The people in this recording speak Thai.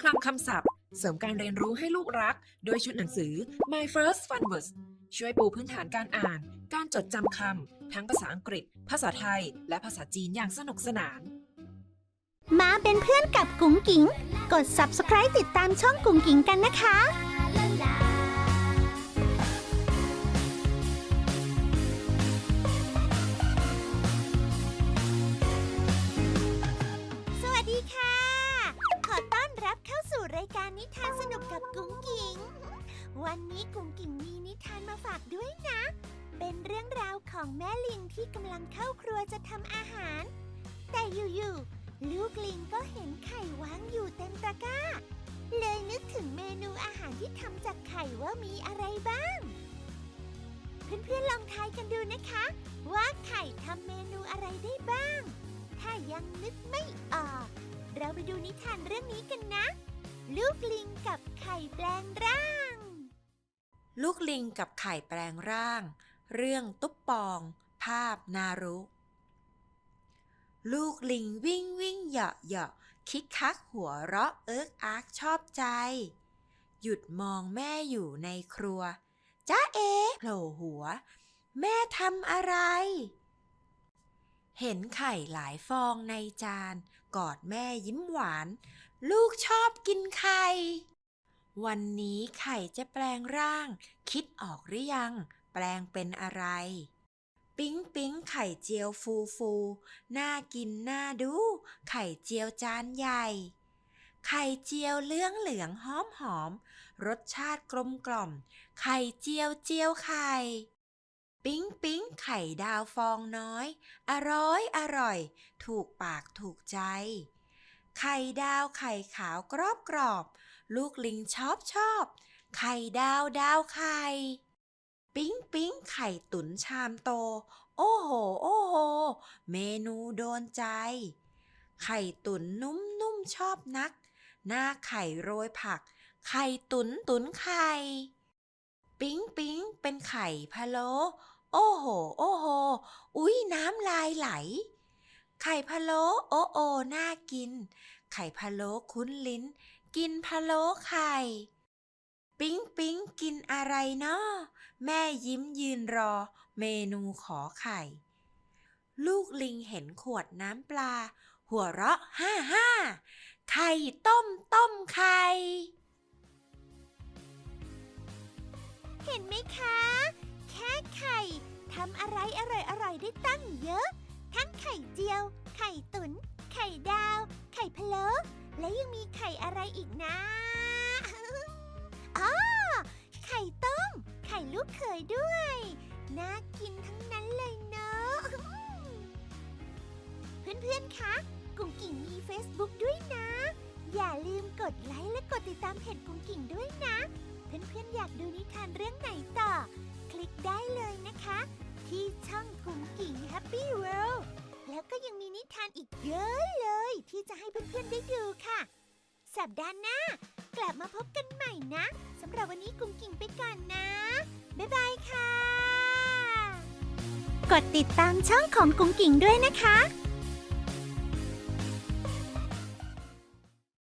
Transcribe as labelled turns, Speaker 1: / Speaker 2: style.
Speaker 1: คลังคำศัพท์ เสริมการเรียนรู้ให้ลูกรัก โดยชุดหนังสือ My First Fun Words ช่วยปูพื้นฐานการอ่าน การจดจำคำ ทั้งภาษาอังกฤษ ภาษาไทย และภาษาจีนอย่างสนุกสนาน
Speaker 2: มาเป็นเพื่อนกับกุ๋งกิ๋ง กด subscribe ติดตามช่องกุ๋งกิ๋งกันนะคะสวัสดีค่ะ กับกุ๋งกิ๋งวันนี้กุ๋งกิ๋งมีนิทานมาฝากด้วยนะ เป็นเรื่องราวของแม่ลิงที่กำลังเข้าครัวจะทำอาหาร แต่อยู่ๆลูกลิงก็เห็นไข่วางอยู่เต็มตะกร้า เลยนึกถึงเมนูอาหารที่ทำจากไข่ว่ามีอะไรบ้าง เพื่อนๆลองทายกันดูนะคะ ว่าไข่ทำเมนูอะไรได้บ้าง ถ้ายังนึกไม่ออก เราไปดูนิทานเรื่องนี้กันนะ ลูกลิงกับไข่แปลงร่าง
Speaker 3: ลูกลิงกับไข่แปลงร่าง เรื่องตุ๊บปอง ภาพนารุ ลูกลิงวิ่งวิ่งเหยาะเหยาะคิกคักหัวเราะเอิกอาร์กชอบใจ หยุดมองแม่อยู่ในครัวจ้าเอ๋โผล่หัว แม่ทำอะไร เห็นไข่หลายฟองในจาน กอดแม่ยิ้มหวาน ลูกชอบกินไข่ วันนี้ไข่จะแปลงร่าง คิดออกหรือยัง แปลงเป็นอะไร ปิ๊งปิ๊งไข่เจียวฟูฟูน่ากินน่าดู ไข่เจียวจานใหญ่ ไข่เจียวเลืองเหลืองหอมหอม รสชาติกลมกล่อม ไข่เจียวเจียวไข่ปิ๊งปิ๊งไข่ดาวฟองน้อย อร่อยอร่อย ถูกปากถูกใจ ไข่ดาวไข่ขาวกรอบกรอบ ลูกลิงชอบชอบ ไข่ดาวดาวไข่ ปิ๊งปิ๊งไข่ตุ๋นชามโต โอ้โห โอ้โห เมนูโดนใจ ไข่ตุ๋นนุ่มนุ่มชอบนัก หน้าไข่โรยผัก ไข่ตุ๋นตุ๋นไข่ ปิ๊งปิ๊งเป็นไข่พะโล้โอ้โห โอ้โห อุ๊ยน้ำลายไหล ไข่พะโล้โอโอน่ากิน ไข่พะโล้คุ้นลิ้น กินพะโล้ไข่ ปิ๊งปิ๊งกินอะไรเนาะแม่ยิ้มยืนรอ เมนูขอไข่ ลูกลิงเห็นขวดน้ำปลา หัวเราะฮ่าฮ่าไข่ต้มต้มไข่
Speaker 2: เห็นไหมคะ แค่ไข่ทำอะไรอร่อยๆได้ตั้งเยอะ ทั้งไข่เจียว ไข่ตุน๋นไข่ดาว ไข่พะโล้และยังมีไข่อะไรอีกนะอ๋อไข่ต้ม ไข่ลูกเขยด้วย น่ากินทั้งนั้นเลยเนาะเพื่อนๆ คะ กุ่งกิ่งมี Facebook ด้วยนะ อย่าลืมกดไลค์และกดติดตามเพจกุ่งกิ่งด้วยนะ เพื่อนๆ อยากดูนิทานเรื่องไหนต่อ คลิกได้เลยนะคะ ที่ช่องกุ่งกิ่ง Happy World แล้วก็ยังมีนิทานอีกเยอะเลย ที่จะให้เพื่อนๆได้ดูค่ะ สัปดาห์หน้ากลับมาพบกันใหม่นะสำหรับวันนี้กุ่งกิ่งไปก่อนนะ บ๊ายบายค่ะ กดติดตามช่องของกุ่งกิ่งด้วยนะคะ